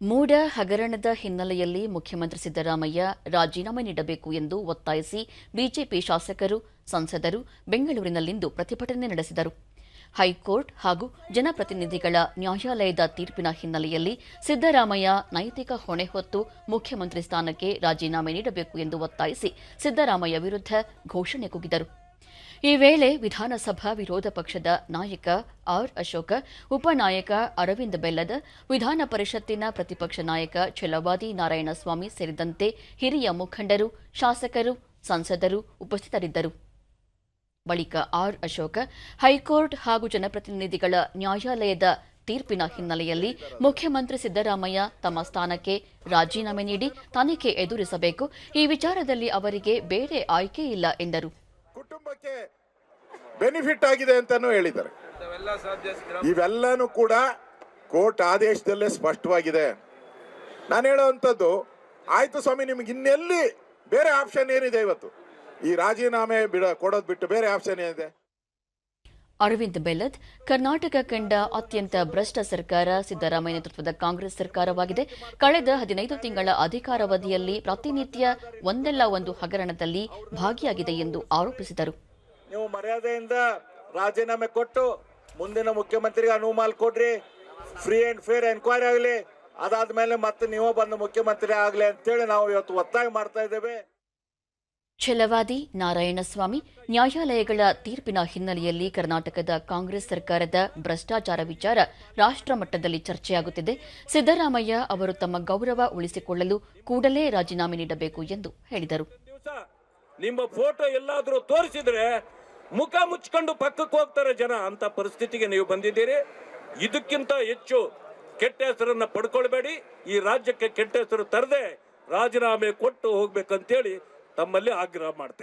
ಮೂಡ ಹಗರಣದ ಹಿನ್ನೆಲೆಯಲ್ಲಿ ಮುಖ್ಯಮಂತ್ರಿ ಸಿದ್ದರಾಮಯ್ಯ ರಾಜೀನಾಮೆ ನೀಡಬೇಕು ಎಂದು ಒತ್ತಾಯಿಸಿ ಬಿಜೆಪಿ ಶಾಸಕರು, ಸಂಸದರು ಬೆಂಗಳೂರಿನಲ್ಲಿಂದು ಪ್ರತಿಭಟನೆ ನಡೆಸಿದರು. ಹೈಕೋರ್ಟ್ ಹಾಗೂ ಜನಪ್ರತಿನಿಧಿಗಳ ನ್ಯಾಯಾಲಯದ ತೀರ್ಪಿನ ಹಿನ್ನೆಲೆಯಲ್ಲಿ ಸಿದ್ದರಾಮಯ್ಯ ನೈತಿಕ ಹೊಣೆ ಹೊತ್ತು ಮುಖ್ಯಮಂತ್ರಿ ಸ್ಥಾನಕ್ಕೆ ರಾಜೀನಾಮೆ ನೀಡಬೇಕು ಎಂದು ಒತ್ತಾಯಿಸಿ ಸಿದ್ದರಾಮಯ್ಯ ವಿರುದ್ಧ ಘೋಷಣೆ ಕೂಗಿದರು. ಈ ವೇಳೆ ವಿಧಾನಸಭಾ ವಿರೋಧ ಪಕ್ಷದ ನಾಯಕ ಆರ್ ಅಶೋಕ ಉಪನಾಯಕ ಅರವಿಂದ ಬೆಲ್ಲದ, ವಿಧಾನ ಪರಿಷತ್ತಿನ ಪ್ರತಿಪಕ್ಷ ನಾಯಕ ಛಲವಾದಿ ನಾರಾಯಣಸ್ವಾಮಿ ಸೇರಿದಂತೆ ಹಿರಿಯ ಮುಖಂಡರು, ಶಾಸಕರು, ಸಂಸದರು ಉಪಸ್ಥಿತರಿದ್ದರು. ಬಳಿಕ ಆರ್ ಅಶೋಕ, ಹೈಕೋರ್ಟ್ ಹಾಗೂ ಜನಪ್ರತಿನಿಧಿಗಳ ನ್ಯಾಯಾಲಯದ ತೀರ್ಪಿನ ಹಿನ್ನೆಲೆಯಲ್ಲಿ ಮುಖ್ಯಮಂತ್ರಿ ಸಿದ್ದರಾಮಯ್ಯ ತಮ್ಮ ಸ್ಥಾನಕ್ಕೆ ರಾಜೀನಾಮೆ ನೀಡಿ ತನಿಖೆ ಎದುರಿಸಬೇಕು. ಈ ವಿಚಾರದಲ್ಲಿ ಅವರಿಗೆ ಬೇರೆ ಆಯ್ಕೆ ಇಲ್ಲ ಎಂದರು. ಬೆನಿಫಿಟ್ ಆಗಿದೆ ಅಂತಾನೂ ಹೇಳಿದ್ದಾರೆ. ಇವೆಲ್ಲನೂ ಕೂಡ ಕೋರ್ಟ್ ಆದೇಶದಲ್ಲೇ ಸ್ಪಷ್ಟವಾಗಿದೆ. ನಾನು ಹೇಳುವಂಥದ್ದು ಆಯ್ತು ಸ್ವಾಮಿ ನಿಮ್ಗೆ ಇನ್ನೆಲ್ಲಿ ಬೇರೆ ಆಪ್ಷನ್ ಏನಿದೆ ಇವತ್ತು? ಈ ರಾಜೀನಾಮೆ ಬಿಡ ಕೊಡೋದು ಬಿಟ್ಟು ಬೇರೆ ಆಪ್ಷನ್ ಏನಿದೆ? ಅರವಿಂದ್ ಬೆಲ್ಲದ್ ಕರ್ನಾಟಕ ಕಂಡ ಅತ್ಯಂತ ಭ್ರಷ್ಟ ಸರ್ಕಾರ ಸಿದ್ದರಾಮಯ್ಯ ನೇತೃತ್ವದ ಕಾಂಗ್ರೆಸ್ ಸರ್ಕಾರವಾಗಿದೆ. ಕಳೆದ ಹದಿನೈದು ತಿಂಗಳ ಅಧಿಕಾರಾವಧಿಯಲ್ಲಿ ಪ್ರತಿನಿತ್ಯ ಒಂದಲ್ಲ ಒಂದು ಹಗರಣದಲ್ಲಿ ಭಾಗಿಯಾಗಿದೆ ಎಂದು ಆರೋಪಿಸಿದರು. ನೀವು ಮರ್ಯಾದೆಯಿಂದ ರಾಜೀನಾಮೆ ಕೊಟ್ಟು ಮುಂದಿನ ಮುಖ್ಯಮಂತ್ರಿಗೆ ಅನುವು ಕೊಡ್ರಿ ಫ್ರೀ ಅಂಡ್ ಫೇರ್ ಎನ್ಕ್ವೈರಿ ಆಗಲಿ. ಅದಾದ್ಮೇಲೆ ಮತ್ತೆ ನೀವು ಬಂದು ಮುಖ್ಯಮಂತ್ರಿ ಆಗಲಿ ಅಂತೇಳಿ ನಾವು ಇವತ್ತು ಒತ್ತಾಯ ಮಾಡ್ತಾ ಇದ್ದೇವೆ. ಛಲವಾದಿ ನಾರಾಯಣಸ್ವಾಮಿ ನ್ಯಾಯಾಲಯಗಳ ತೀರ್ಪಿನ ಹಿನ್ನೆಲೆಯಲ್ಲಿ ಕರ್ನಾಟಕದ ಕಾಂಗ್ರೆಸ್ ಸರ್ಕಾರದ ಭ್ರಷ್ಟಾಚಾರ ವಿಚಾರ ರಾಷ್ಟ್ರ ಮಟ್ಟದಲ್ಲಿ ಚರ್ಚೆಯಾಗುತ್ತಿದೆ. ಸಿದ್ದರಾಮಯ್ಯ ಅವರು ತಮ್ಮ ಗೌರವ ಉಳಿಸಿಕೊಳ್ಳಲು ಕೂಡಲೇ ರಾಜೀನಾಮೆ ನೀಡಬೇಕು ಎಂದು ಹೇಳಿದರು. ನಿಮ್ಮ ಫೋಟೋ ಎಲ್ಲಾದರೂ ತೋರಿಸಿದ್ರೆ ಮುಖ ಮುಚ್ಕೊಂಡು ಪಕ್ಕಕ್ಕೆ ಹೋಗ್ತಾರೆ ಜನ, ಅಂತ ಪರಿಸ್ಥಿತಿಗೆ ನೀವು ಬಂದಿದ್ದೀರಿ. ಇದಕ್ಕಿಂತ ಹೆಚ್ಚು ಕೆಟ್ಟ ಹೆಸರನ್ನ ಪಡ್ಕೊಳ್ಬೇಡಿ. ಈ ರಾಜ್ಯಕ್ಕೆ ಕೆಟ್ಟ ಹೆಸರು ತರದೆ ರಾಜೀನಾಮೆ ಕೊಟ್ಟು ಹೋಗ್ಬೇಕಂತೇಳಿ ತಮ್ಮಲ್ಲಿ ಆಗ್ರಹ ಮಾಡ್ತೇನೆ.